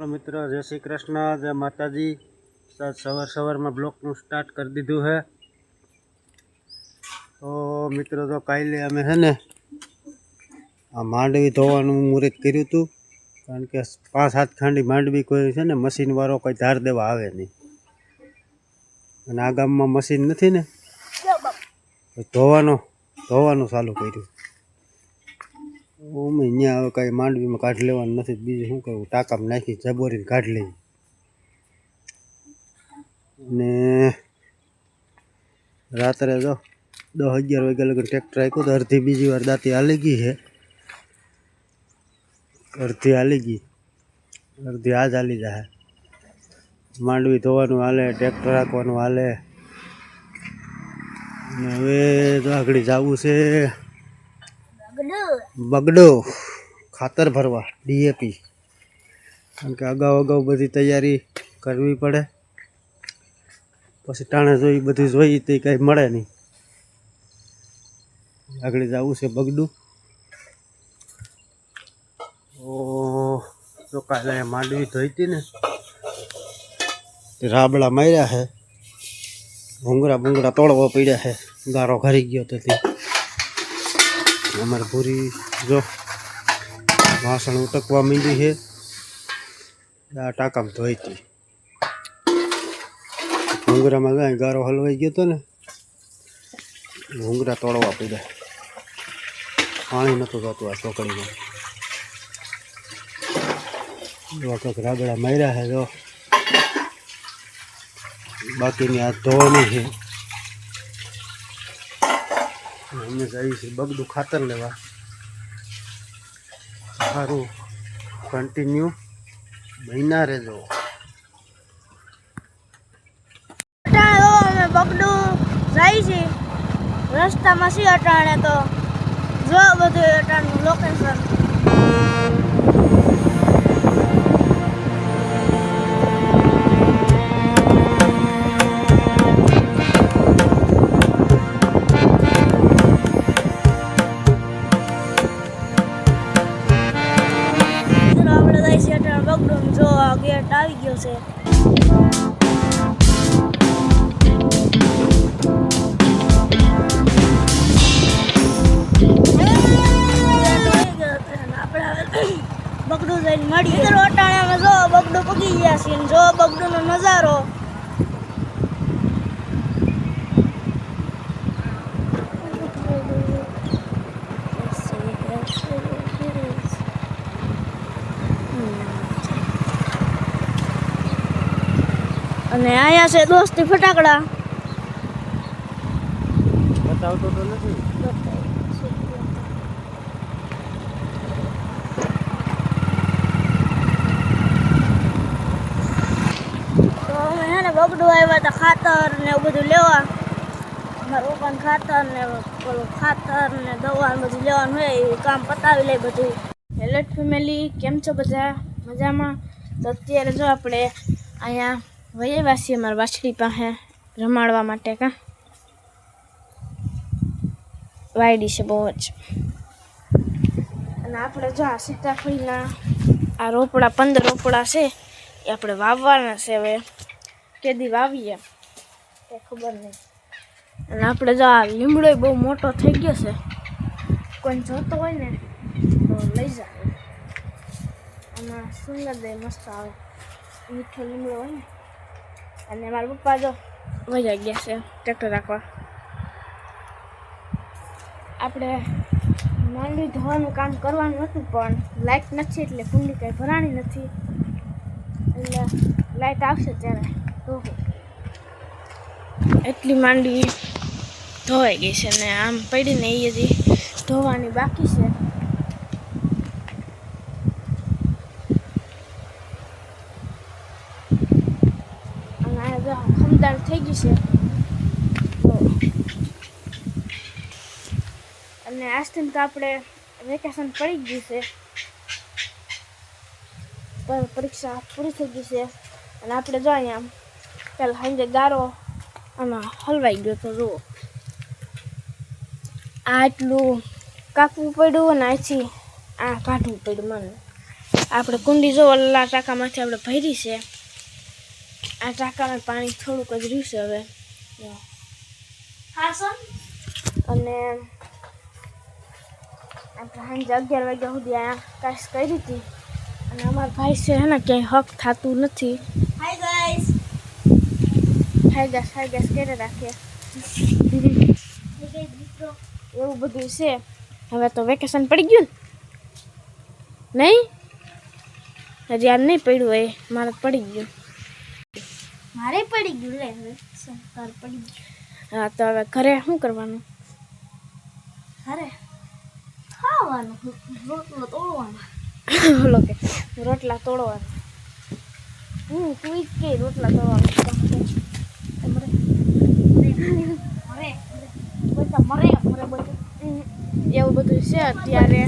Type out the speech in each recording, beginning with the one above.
મિત્રો, જય શ્રી કૃષ્ણ, જય માતાજી. સવાર સવારમાં બ્લોકનું સ્ટાર્ટ કરી દીધું છે તો મિત્રો, તો કાલે અમે છે ને, આ માંડવી ધોવાનું મુહૂર્ત કર્યું હતું. કારણ કે પાંચ સાત ખાંડી માંડવી કોઈ છે ને મશીનવાળો કોઈ ધાર દેવા આવે નહીં. અને આ ગામમાં મશીન નથી ને ધોવાનો, ધોવાનું ચાલુ કર્યું. અમે અહીંયા હવે કાંઈ માંડવીમાં કાઢી લેવાનું નથી, બીજું શું કરવું? ટાંકામાં નાખી, જબોરીને કાઢી લઈએ. ને રાત્રે જો દસ અગિયાર વાગ્યા લગન ટ્રેક્ટર આપ્યું તો અડધી બીજી વાર દાંતી હાલી ગઈ છે. અડધી હાલી ગઈ. અડધી આજ હાલી જાય માંડવી ધોવાનું હાલે ટ્રેક્ટર રાખવાનું હાલે. હવે તો આગળ જવું છે. બગડો ખાતર ભરવા ડીએપી કારણ કે અગાઉ અગાઉ બધી તૈયારી કરવી પડે. પછી ટાણે જોઈ, બધું જોઈ, તે કંઈ મળે નહીં. આગળ જવું છે બગડું. ઓ તો કાલે માંડવી ધોઈ હતી ને. રાબડા માર્યા છે. ભૂંગળા ભૂંગળા તોડવા પડ્યા છે. ગારો ઘરી ગયો તેથી અમારે પૂરી જો વાસણ ઉટકવા મીંડી છે. આ ટાંકામાં ધોઈ હતી. ભૂંગરામાં જાય ગારો હલવાઈ ગયો હતો ને ભૂંગરા તોડવા પડ્યા. પાણી નહોતું થતું આ ચોકડીમાં. એવા કંઈક રાગડા માર્યા છે, જો. બાકીની આ ધોવાની છે. અમે જઈએ છીએ બગડું ખાતર લેવા. સારું. કન્ટિન્યુ મહિના રહેજો. અમે બગડું જાય છે. રસ્તામાં સી અટાણે તો? જો બધું અટાણનું લોકેશન બગડું જો આ ગેટ આવી ગયો છે બગડું જઈને મળી મિત્રો અટાણે અમે જો બગડું પગી ગયા છે જો બગડુંનો નજારો અને અહીંયા છે દોસ્તી ફટાકડા. બતાવતો તો નથી. બગડું આવ્યા હતા ખાતર ને એવું બધું લેવા. અમારું પણ ખાતર ને પેલું ખાતર ને દવા બધું લેવાનું હોય એ કામ પતાવી લે બધું. હેલો ફેમિલી કેમ છો બધા? મજામાં? તો અત્યારે જો આપણે અહીંયા વૈયા છીએ અમારા વાછડી પાસે રમાડવા માટે કા? વાયડી છે બહુ જ. અને આપણે જો આ સીતાફળીના આ રોપડા, પંદર રોપડા છે, એ આપણે વાવવાના છે હવે. કેદી વાવીએ? તે ખબર નહીં. અને આપણે જો આ લીમડો બહુ મોટો થઈ ગયો છે. કોઈ જોતો હોય ને, તો લઈ જાય આમાં સુંદર દે મસ્ત આવે. મીઠો લીમડો હોય ને. અને મારા પપ્પા જો વજા ગયા છે ટ્રેક્ટર રાખવા. આપણે માંડવી ધોવાનું કામ કરવાનું હતું, પણ લાઇટ નથી, એટલે કુંડી કાંઈ ભરાણી નથી. એટલે લાઇટ આવશે ત્યારે ધોવું. એટલી માંડવી ધોવાઈ ગઈ છે ને, આમ પડીને એ હજી ધોવાની બાકી છે અને આ જો ખમદાણ થઈ ગઈ છે તો અને આજથી તો આપણે વેકેશન પડી ગયું છે. પર પરીક્ષા પૂરી થઈ ગઈ છે. અને આપણે જો અહીંયા પેલા સાંજે ગારો અને હલવાઈ ગયો તો જુઓ. આ આટલું કાપવું પડ્યું અને આથી આ કાઢવું પડ્યું મને. આપણે કુંડી જો ઓલા ટાંકામાંથી આપણે ભરી છે. આ ટાંકામાં પાણી થોડુંક જ રહ્યું છે હવે. અને સાંજે અગિયાર વાગ્યા સુધી આ કાશ કરી હતી. અને અમારા ભાઈ છે હે ને ક્યાંય હક થતું નથી. હાય ગાઈસ ગાસ કરે રાખીએ. એવું બધું છે. હવે તો વેકેશન પડી ગયું ને? નહીં? હજી આ નહીં પડ્યું એ મારે પડી ગયું. મારે પડી ગયું લે હવે પડી ગયું. હા તો હવે ઘરે શું કરવાનું? અરે ખાવાનું? રોટલો તોડવાનો. ઓલો કે રોટલા તોડવાના. હું કોઈ કે રોટલા તોડવાનું? એવું બધું છે અત્યારે.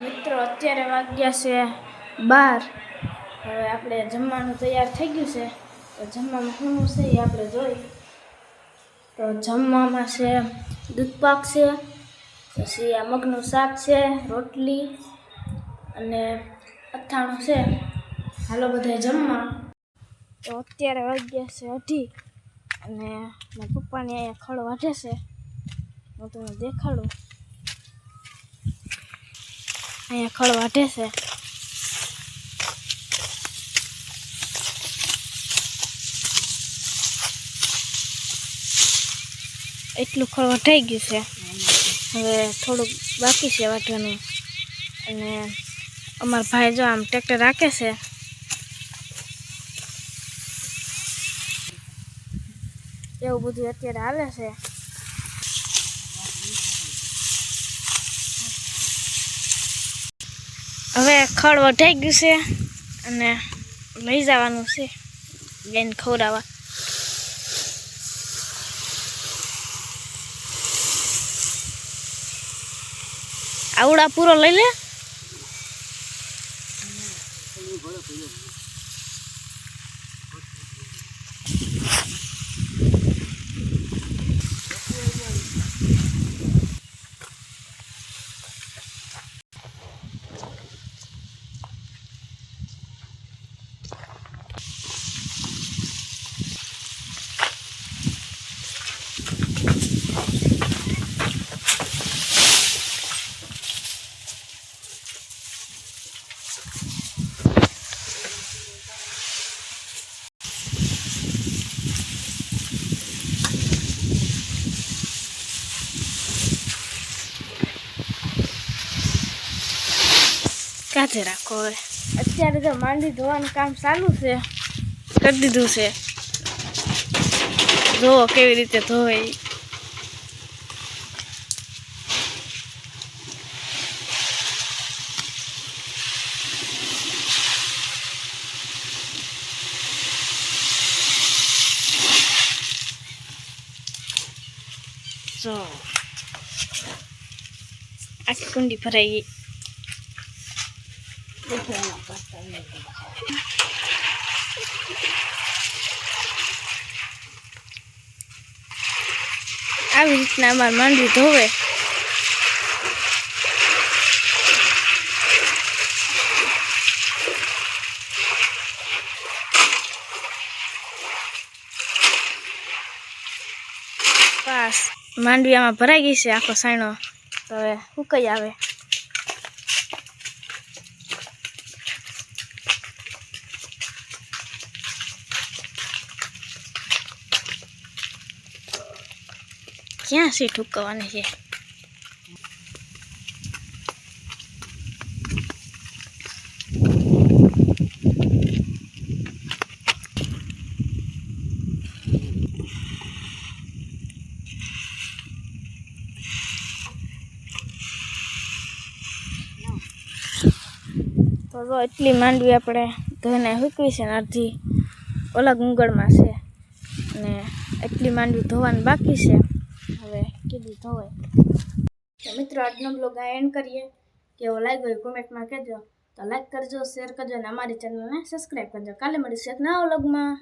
મિત્રો અત્યારે વાગ્યા છે બાર. હવે આપણે જમવાનું તૈયાર થઈ ગયું છે. તો જમવામાં શું છે એ આપણે જોઈ. તો જમવામાં છે દૂધપાક છે પછી આ મગનું શાક છે, રોટલી અને અથાણું છે. હાલો બધા જમવા. તો અત્યારે વાગ્યા છે અઢી અને મારા પપ્પાને અહીંયા ખડ વાઢે છે. હું તમને દેખાડું. અહીંયા ખડ વાઢે છે. એટલું ખડ વઢાઈ ગયું છે. હવે થોડુંક બાકી છે વાઢવાનું અને અમારા ભાઈ જો આમ ટ્રેક્ટર રાખે છે. એવું બધું અત્યારે હાલે છે. હવે ખડ વઢાઈ ગયું છે અને લઈ જવાનું છે. બેન ખવડાવવા. આવડા પૂરો લઈ લે કાઢે રાખો હવે અત્યારે તો માંડી ધોવાનું કામ ચાલુ છે. કરી દીધું છે. ધોવો કેવી રીતે ધોવે આખી કુંડી આવી રીતના અમારે માંડવી ધોવે. બસ માંડવી આમાં ભરાઈ ગઈ છે આખો સાયણો. તો હવે હુકાઈ આવે. ક્યાં સીટ હુકવાની છે તો એટલી માંડવી આપણે ધોઈને હૂકવી છે ને અડધી. ઓલા ગુંગળમાં છે. અને એટલી માંડવી ધોવાની બાકી છે. હવે દીધો હોય. તો મિત્રો, આજનો બ્લોગ એન્ડ કરીએ. કેવો લાગ્યો એ કોમેન્ટમાં કહેજો. તો લાઈક કરજો શેર કરજો અને અમારી ચેનલને સબસ્ક્રાઈબ કરજો. કાલે મળીશું એક નવા વ્લોગમાં